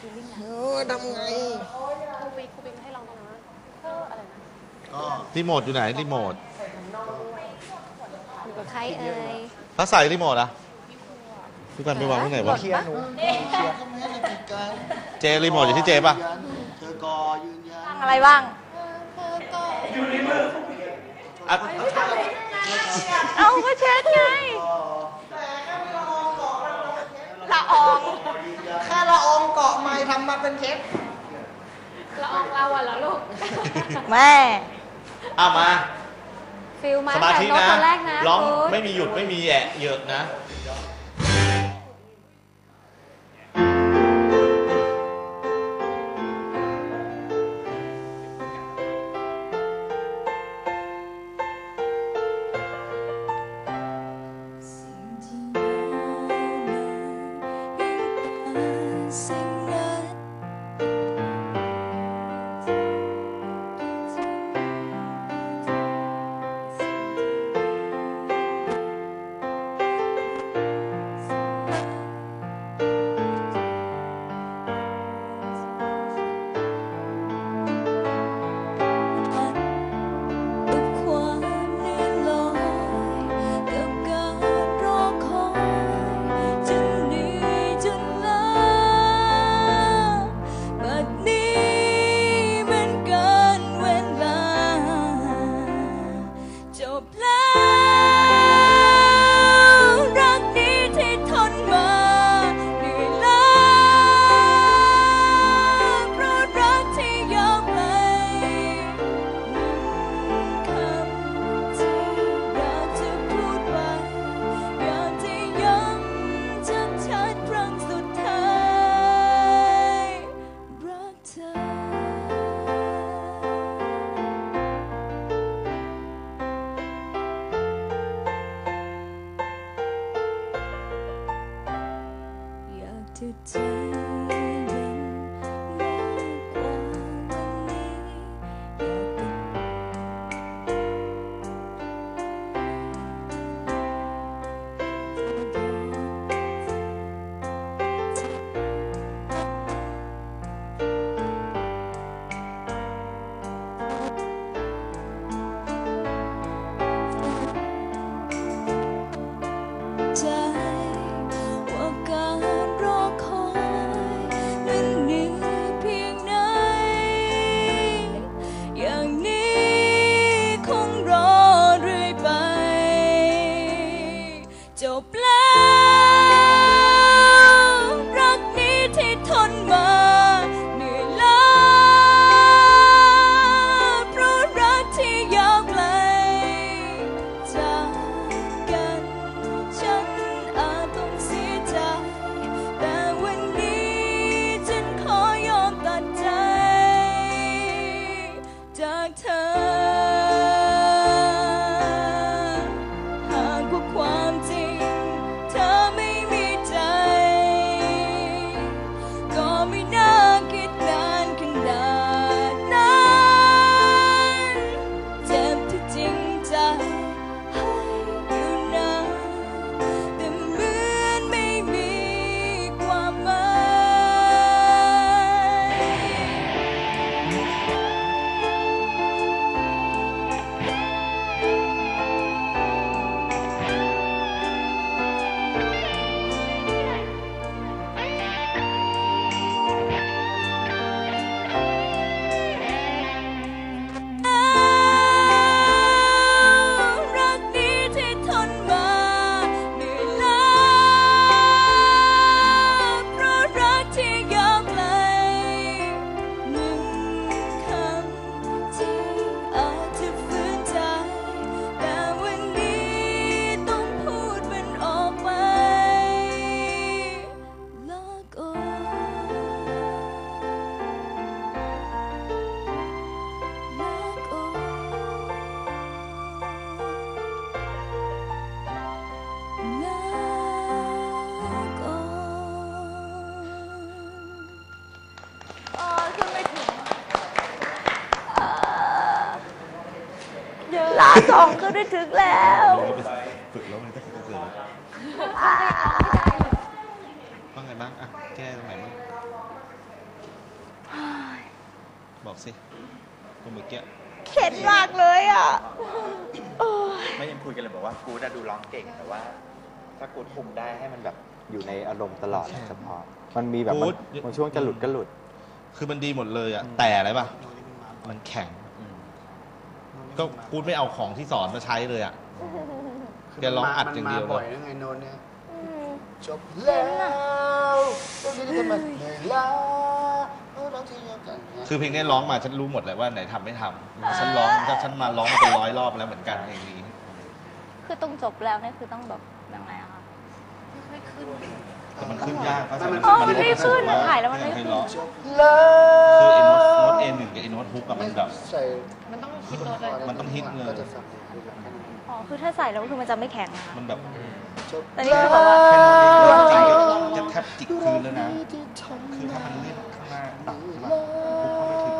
ฟีลลิ่งนะเออทำไง ครูบิ๊กครูบิ๊กให้ลองตรงนั้นเอออะไรนะก็รีโมทอยู่ไหนรีโมทอยู่กับใครเอ่ย ถ้าใส่รีโมทอะพี่ปันไปวางที่ไหนวะ เคลียร์หนูเคลียร์ก็ไม่ได้ปิดกันเจรีโมทอยู่ที่เจป่ะเธอกอยืนยันอะไรบ้าง อะ เอาก็เช็ดไง ละอองแค่ละอองเกาะไม้ทำมาเป็นเทปละอองเราอะเหรอลูก แม่อะมา ฟิลมาสมาธิแต่โน้ตนะ ตอนแรกนะร้องคุณ ไม่มีหยุดไม่มีแอะเหยอะนะ ลาสองก็ได้ถึงแล้วฝึกแล้วมันก็จะเกิดว่าไงบ้างอะแก้ตรงไหนบ้างบอกสิตัวเมื่อกี้เข็ดมากเลยอะโอ้ยไม่ยังคุยกันเลยบอกว่ากูดอะดูร้องเก่งแต่ว่า ถ้ากูดคุมได้ให้มันแบบอยู่ในอารมณ์ตลอดเฉพาะมันมีแบบมันบางช่วงจะหลุดก็หลุด คือมันดีหมดเลยอะแต่อะไรป่ะมันแข็ง ก็กูดไม่เอาของที่สอนมาใช้เลยอะแกร้องอัดอย่างเดียวเลยมันมาบ่อยนะไงโนนเนี่ยจบแล้วต้องนี้จะมาเหนื่อยล้าเออร้องทีเดียวกันเนี่ย คือเพลงนี้ร้องมาฉันรู้หมดเลยว่าไหนทำไม่ทำฉันร้องถ้าฉันมาร้องมาเป็นร้อยรอบแล้วเหมือนกันเพลงนี้ คือตรงจบแล้วเนี่ยคือต้องแบบยังไงอะคะ แต่มันขึ้นยากเพราะฉะนั้นอ๋อมันไม่ขึ้นอะถ่ายแล้วมันไม่ขึ้นให้ร้องจบแล้วคือไอ้โน้ตโน้ตเอหนึ่งกับไอ้โน้ตฮุกอะมันแบบ ใส่มันต้องคิดโน้ตเลยมันต้องฮิตเลย ก็จะฟังดูแบบนั้นอ๋อคือถ้าใส่แล้วคือมันจะไม่แข็งอะมันแบบจบแต่นี่คือแบบว่า แค่โน้ตจรินี้งจะแทบจิกคืนแล้วนะ คือถ้ามันเล่นข้างหน้าต่ำใช่ปะฮุกก็ไม่ถึง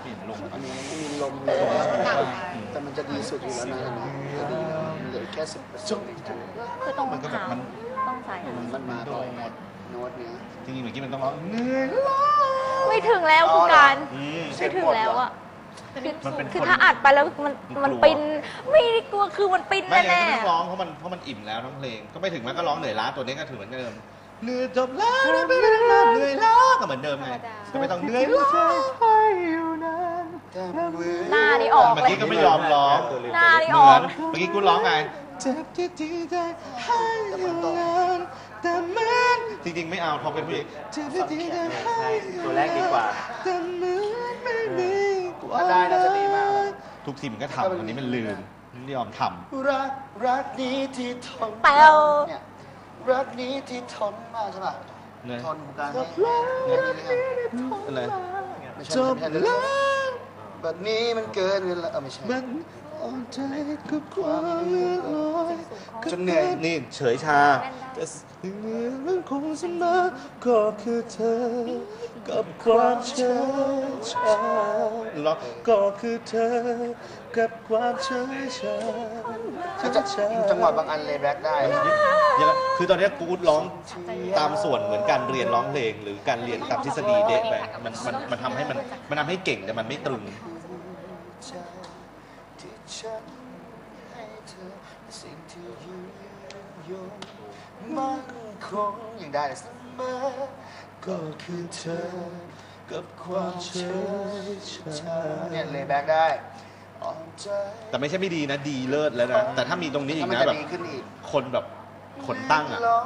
เปลี่ยนลงอัอันนนี้นี้มีลมเลยอืมแต่มันจะดีสุดอยู่แล้วนะจะดีแล้วเหลือแค่สิบเปอร์เซ็นต์ คือตรงมันก็แบบขามันต้อง ใส่อะมันมาบ่อยโน้ตเนี้ยจริงๆเมื่อกี้มันต้องร้องเหนื่อยล้าไม่ถึงแล้วคือการอืม ไม่ถึงแล้วอะคือมันเป็นคือคนถ้าอัดไปแล้วมันมันกลัว มันปินไม่ได้กลัวคือมันปินไม่ยังแน่ไม่ต้องร้องเพราะมันเพราะมันอิ่มแล้วทั้งเพลง ก็ไม่ถึงแม้ก็ร้องเหนื่อยล้าตัวนี้ก็ถือเหมือนเดิมเหนื่อยจบแล้วนะไม่ต้องมาเหนื่อยล้าก็เหมือนเดิมไงก็ไม่ต้องเหนื่อยล้าๆหน้านี่ออกเมื่อเลย กี้ก็ไม่ยอมร้องหน้านี่เหอมืออก นเมื่อกี้กูร้องไงเจ็บที่ที่ใจให้อยู่นาน แต่เหมือนจริงๆ ไม่เอาพอเป็นผู้หญิงเจ็บที่ที่ใจให้ตัวแรกดีกว่าแต่เหมือนไม่มีควาถ้ามได้น่าจะดีมากเลยทุกทีมมันก็ทำอันนี้มันลืมไม่ยอมทำรักรักนี้ที่ทนแป๋วเนี่ยรักนี้ที่ทนมากใช่ป่ะเนี่ยทนของการให้ให้นี่เลยอะไรไม่ใช่จบไม่ใช่ไม่แล้ใช่วแบบนี้มันเกินเวลาเออไม่ใช่มัน อ่อนใจกับความเลื่อนลอยจนเหนื่อยนี่เฉยชาแต่สิ่งนี้มันคงเสมอก็คือเธอ กับความเฉยชาแล้วก็คือเธอ กับความเฉยชาคือจะจังหวะบางอันเลยแบ็กได้คือตอนนี้กูร้องตามส่วนเหมือนการเรียนร้องเพลง หรือการเรียนตามทฤษฎีเด็กไปมันมันมันทำให้มันมันทำให้เก่งแต่มันไม่ตรึง ฉันให้เธอสิ่งที่ยืนยงมั่นคงยังได้เสมอก็คือเธอ กับความเฉยชาเนี่ยเลยแบ็กได้อ่อนใจแต่ไม่ใช่ไม่ดีนะ ดีเลิศแล้วนะ แต่ถ้ามีตรงนี้อีถ้ากมันนะจะแบบดีขึ้นอีก คนแบบขนตั้งอะรอ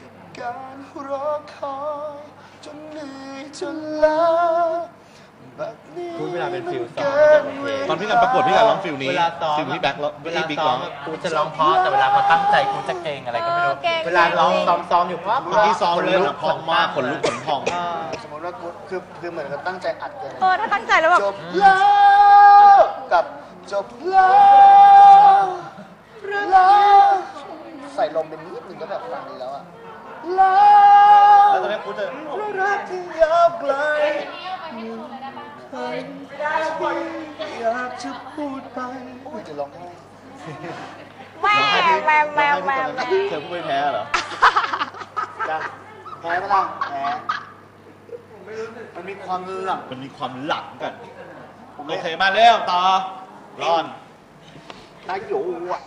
กับการรอคอยจนเหนื่อยจนล้าแบบนี้ พูดเวลาเป็นฟิลซ้อมกิจะโอเคตอนพี่กันประกวดพี่กันร้องฟิลนี้เวลาซ้อมฟิลที่แบ็คร้องเวลาที่บิ๊กซ้อร้อมงอะกูจะร้องเพราะแต่เวลาพอตั้งใจกูจะเก่งอะไรก็ไม่รู้เออเก่งเวลาร้องจริงซ้อมซ้อมอยู่เพราะเมื่อกี้ซ้อมเลยนะพองมากขนลุกขนพองสมมติว่ากูคือคือเหมือนกับตั้งใจอัดเกินเออถ้าตั้งใจแล้วแบบจบแล้วกับจบแล้วแล้วใส่ลมเป็นนิดหนึ่งก็แบบฟังดีแล้วอะแล้วแล้วตอนนี้กูจะรักที่ยาวไกล อยากจะพูดไปอุ้ยจะร้องไห้แม่แม่แม่แม่แม่เธอผู้ไม่แพ้เหรอจ้ะแพ้ไหมล่ะแพ้มันมีความหลังมันมีความหลังกันโอเคมาเร็วต่อรอนนายอยู่อะ